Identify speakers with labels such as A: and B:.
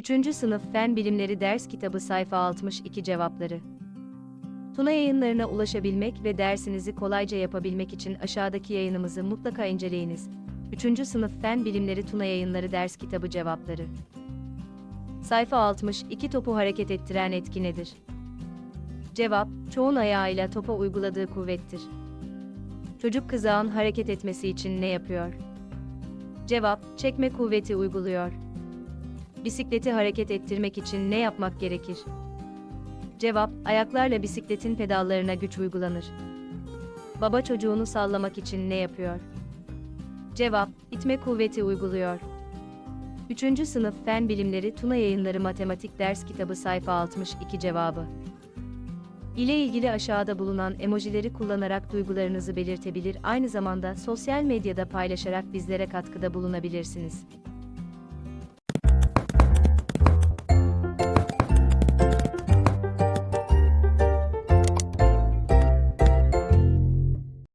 A: 3. Sınıf Fen Bilimleri Ders Kitabı Sayfa 62 Cevapları Tuna yayınlarına ulaşabilmek ve dersinizi kolayca yapabilmek için aşağıdaki yayınımızı mutlaka inceleyiniz. 3. Sınıf Fen Bilimleri Tuna Yayınları Ders Kitabı Cevapları Sayfa 60 İki topu hareket ettiren etki nedir? Cevap, çoğun ayağıyla topa uyguladığı kuvvettir. Çocuk kızağın hareket etmesi için ne yapıyor? Cevap, çekme kuvveti uyguluyor. Bisikleti hareket ettirmek için ne yapmak gerekir? Cevap, ayaklarla bisikletin pedallarına güç uygulanır. Baba çocuğunu sallamak için ne yapıyor? Cevap, itme kuvveti uyguluyor. 3. Sınıf Fen Bilimleri Tuna Yayınları Matematik Ders Kitabı Sayfa 62 Cevabı ile ilgili aşağıda bulunan emojileri kullanarak duygularınızı belirtebilir, aynı zamanda sosyal medyada paylaşarak bizlere katkıda bulunabilirsiniz.